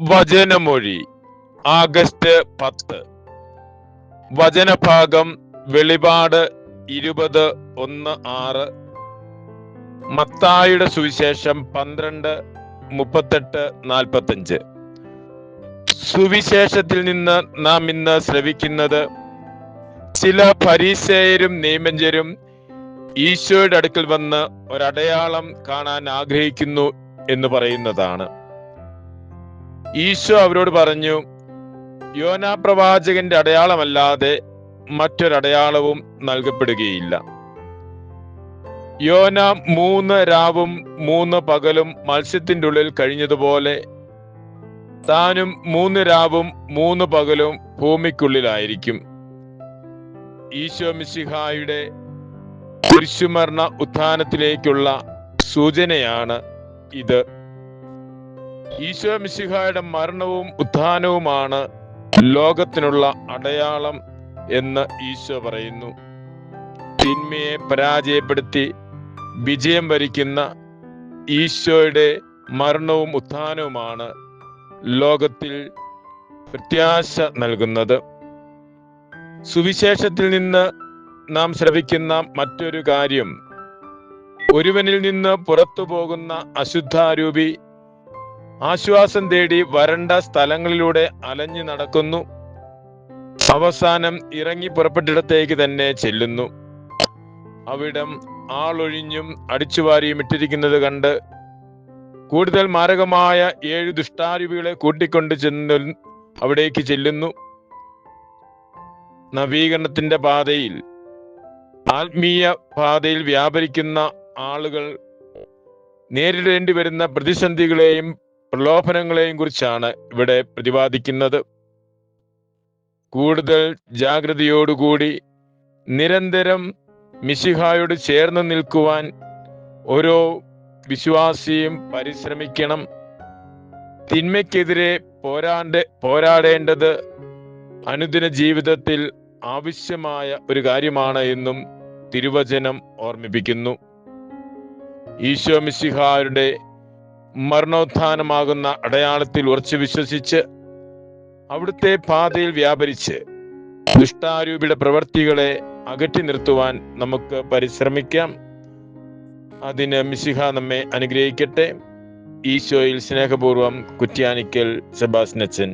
വചനമൊഴി August പത്ത്. വചനഭാഗം വെളിപാട് ഇരുപത് ഒന്ന് ആറ്. മത്തായുടെ സുവിശേഷം പന്ത്രണ്ട് മുപ്പത്തെട്ട് നാൽപ്പത്തഞ്ച്. സുവിശേഷത്തിൽ നിന്ന് നാം ഇന്ന് ശ്രവിക്കുന്നത് ചില പരീസേയരും നിയമഞ്ചരും ഈശോയുടെ അടുക്കൽ വന്ന് ഒരടയാളം കാണാൻ ആഗ്രഹിക്കുന്നു എന്ന് പറയുന്നതാണ്. ഈശോ അവരോട് പറഞ്ഞു യോനാ പ്രവാചകന്റെ അടയാളമല്ലാതെ മറ്റൊരടയാളവും നൽകപ്പെടുകയില്ല. യോന മൂന്ന് രാവും മൂന്ന് പകലും മത്സ്യത്തിന്റെ ഉള്ളിൽ കഴിഞ്ഞതുപോലെ താനും മൂന്ന് രാവും മൂന്ന് പകലും ഭൂമിക്കുള്ളിലായിരിക്കും. ഈശോ മിശിഹായുടെ കുരിശുമരണ ഉത്ഥാനത്തിലേക്കുള്ള സൂചനയാണ് ഇത്. ഈശോ മിശിഹായുടെ മരണവും ഉത്ഥാനവുമാണ് ലോകത്തിനുള്ള അടയാളം എന്ന് ഈശോ പറയുന്നു. തിന്മയെ പരാജയപ്പെടുത്തി വിജയം വരിക്കുന്ന ഈശോയുടെ മരണവും ഉത്ഥാനവുമാണ് ലോകത്തിൽ പ്രത്യാശ നൽകുന്നത്. സുവിശേഷത്തിൽ നിന്ന് നാം ശ്രവിക്കുന്ന മറ്റൊരു കാര്യം ഒരുവനിൽ നിന്ന് പുറത്തു പോകുന്ന അശുദ്ധാരൂപി ആശ്വാസം തേടി വരണ്ട സ്ഥലങ്ങളിലൂടെ അലഞ്ഞു നടക്കുന്നു. അവസാനം ഇറങ്ങി പുറപ്പെട്ടിടത്തേക്ക് തന്നെ ചെല്ലുന്നു. അവിടം ആളൊഴിഞ്ഞും അടിച്ചുവാരിയും ഇട്ടിരിക്കുന്നത് കണ്ട് കൂടുതൽ മാരകമായ ഏഴ് ദുഷ്ടാരൂപികളെ കൂട്ടിക്കൊണ്ട് ചെന്ന് അവിടേക്ക് ചെല്ലുന്നു. നവീകരണത്തിന്റെ പാതയിൽ ആത്മീയ പാതയിൽ വ്യാപരിക്കുന്ന ആളുകൾ നേരിടേണ്ടി വരുന്ന പ്രതിസന്ധികളെയും പ്രലോഭനങ്ങളെയും കുറിച്ചാണ് ഇവിടെ പ്രതിപാദിക്കുന്നത്. കൂടുതൽ ജാഗ്രതയോടുകൂടി നിരന്തരം മിശിഹായോട് ചേർന്ന് നിൽക്കുവാൻ ഓരോ വിശ്വാസിയും പരിശ്രമിക്കണം. തിന്മയ്ക്കെതിരെ പോരാണ്ട് പോരാടേണ്ടത് അനുദിന ജീവിതത്തിൽ ആവശ്യമായ ഒരു കാര്യമാണ് എന്നും തിരുവചനം ഓർമ്മിപ്പിക്കുന്നു. ഈശോ മിശിഹായുടെ മരണോത്ഥാനമാകുന്ന അടയാളത്തിൽ ഉറച്ചു വിശ്വസിച്ച് അവിടുത്തെ പാതയിൽ വ്യാപരിച്ച് ദുഷ്ടാരൂപിയുടെ പ്രവൃത്തികളെ അകറ്റി നിർത്തുവാൻ നമുക്ക് പരിശ്രമിക്കാം. അതിന് മിശിഹ നമ്മെ അനുഗ്രഹിക്കട്ടെ. ഈശോയിൽ സ്നേഹപൂർവം കുറ്റ്യാനിക്കൽ സെബാസ്നച്ചൻ